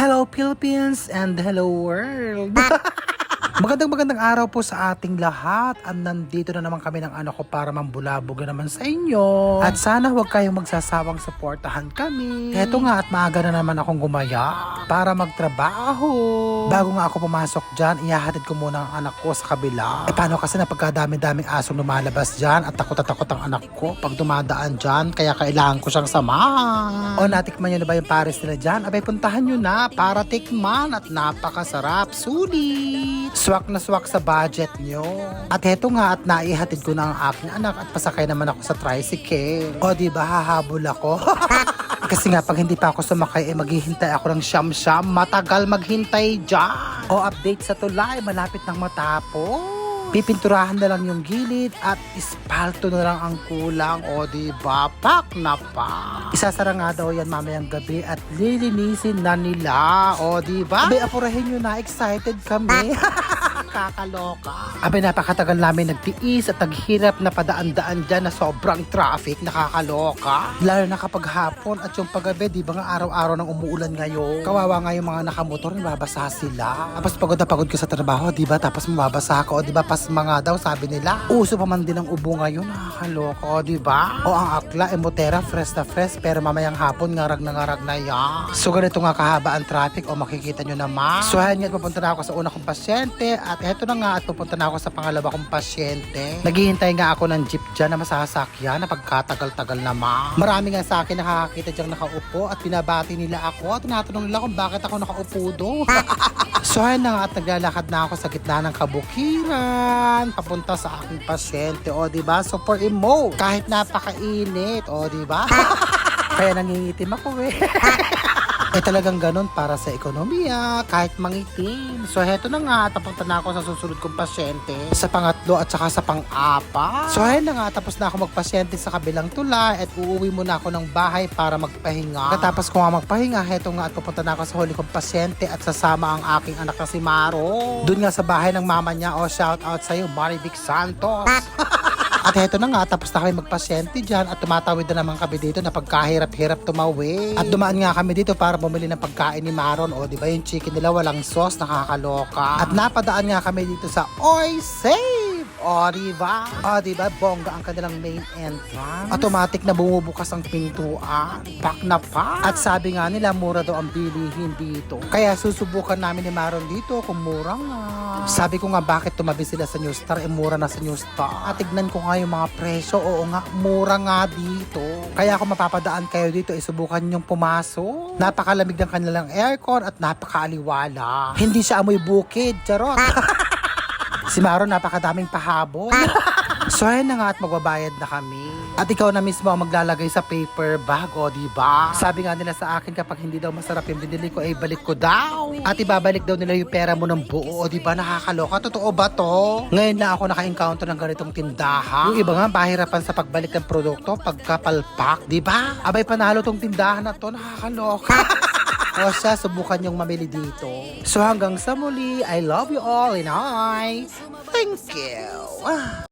Hello Philippines and hello world! Magandang magandang araw po sa ating lahat at nandito na naman kami ng anak ko para mambulabog na naman sa inyo. At sana huwag kayong magsasawang suportahan kami. Heto nga at maaga na naman akong gumaya para magtrabaho. Bago nga ako pumasok dyan, ihahatid ko muna ang anak ko sa kabila. Eh paano kasi napagkadami-daming asong lumalabas dyan at takot at takot ang anak ko pag dumadaan dyan kaya kailangan ko siyang samahan. O natikman nyo na ba yung pares nila dyan? Abay puntahan nyo na para tikman at napakasarap. Sulit! Swak na swak sa budget nyo. At heto nga at naihatid ko na ang aking anak at pasakay naman ako sa tricycle. O di ba hahabol ako? Kasi nga pag hindi pa ako sumakay eh maghihintay ako ng siyam-siyam. Matagal maghintay dyan. O update sa tulay, malapit nang matapos. Pipinturahan na lang yung gilid at ispalto na lang ang kulang. O di ba? Pak na pa. Isasara nga daw yan mamayang gabi at lilinisin na nila. O di ba? Abe, apurahin nyo na. Excited kami. Kakaloka. Abe, napakatagal namin nagtiis at naghirap na padaan-daan dyan na sobrang traffic. Nakakaloka. Lalo na kapag hapon at yung paggabi, di ba nga araw-araw nang umuulan ngayon. Kawawa nga yung mga nakamotor, nababasa sila. Tapos pagod na pagod ko sa trabaho, di ba? Tapos mababasa ako, o di ba? Pasma nga daw, sabi nila. Uso pa man din ang ubo ngayon, nakakaloka, di ba? O ang akla, emotera, fresh na fresh, pero mamayang hapon, ngarag na ngarag na yan. So ganito nga kahaba ang traffic, o makikita nyo naman. So ayan nga, pupunta na ako sa una kong pasyente, at eto na nga, at pupunta na ako sa pangalawa kong pasyente. Naghihintay nga ako ng jeep dyan na masasakyan, na pagkatagal-tagal naman. Marami nga sa akin nakakakita dyan nakaupo, at binabati nila ako, at tinatanong nila kung bakit ako nakaupo doon. So ayun na nga at naglalakad na ako sa gitna ng kabukiran papunta sa aking pasyente. O di ba? Super emo. Kahit napakainit. O di ba? Kaya nangingitim ako eh. eh talagang ganun para sa ekonomiya, kahit mangitim. So heto na nga, tapunta na ako sa susunod kong pasyente. Sa pangatlo at saka sa pang-apat. So ayun na nga, tapos na ako magpasyente sa kabilang tulay at uuwi muna ako ng bahay para magpahinga. Katapos ko nga magpahinga, heto nga at pupunta na ako sa huli kong pasyente at sasama ang aking anak na si Maro. Doon nga sa bahay ng mama niya, o shout out sa'yo, Marivic Santos. At heto na nga, tapos na kami magpasyente dyan at tumatawid na naman kami dito na pagkahirap-hirap tumawid. At dumaan nga kami dito para bumili ng pagkain ni Maron. O, di ba yung chicken nila walang sauce, nakakaloka. At napadaan nga kami dito sa Oy Save! O, di ba? O, di ba? Bongga ang kanilang main entrance. Automatic na bumubukas ang pintuan. Pak na pa. At sabi nga nila, mura daw ang bilihin dito. Kaya susubukan namin ni Maron dito kung mura nga. Sabi ko nga, bakit tumabi sila sa New Star? Eh, mura na sa New Star. At tignan ko nga yung mga presyo. Oo nga, mura nga dito. Kaya kung mapapadaan kayo dito, isubukan yung pumasok. Napakalamig ng kanilang aircon at napakaaliwala. Hindi siya amoy bukid. Charot. Si Maro napakadaming pahabol. so ayun na nga at magbabayad na kami. At ikaw na mismo ang maglalagay sa paper bag, o di ba? Sabi nga nila sa akin kapag hindi daw masarap yung binili ko, ay balik ko daw. At ibabalik daw nila yung pera mo ng buo, o di ba? Nakakaloka. Totoo ba to? Ngayon na ako naka-encounter ng ganitong tindahan. Yung iba nga pahirapan sa pagbalik ng produkto, pagkapalpak, di ba? Abay panalo tong tindahan na to, nakakaloka. O siya, subukan yung mamili dito. So hanggang sa muli, I love you all and I thank you.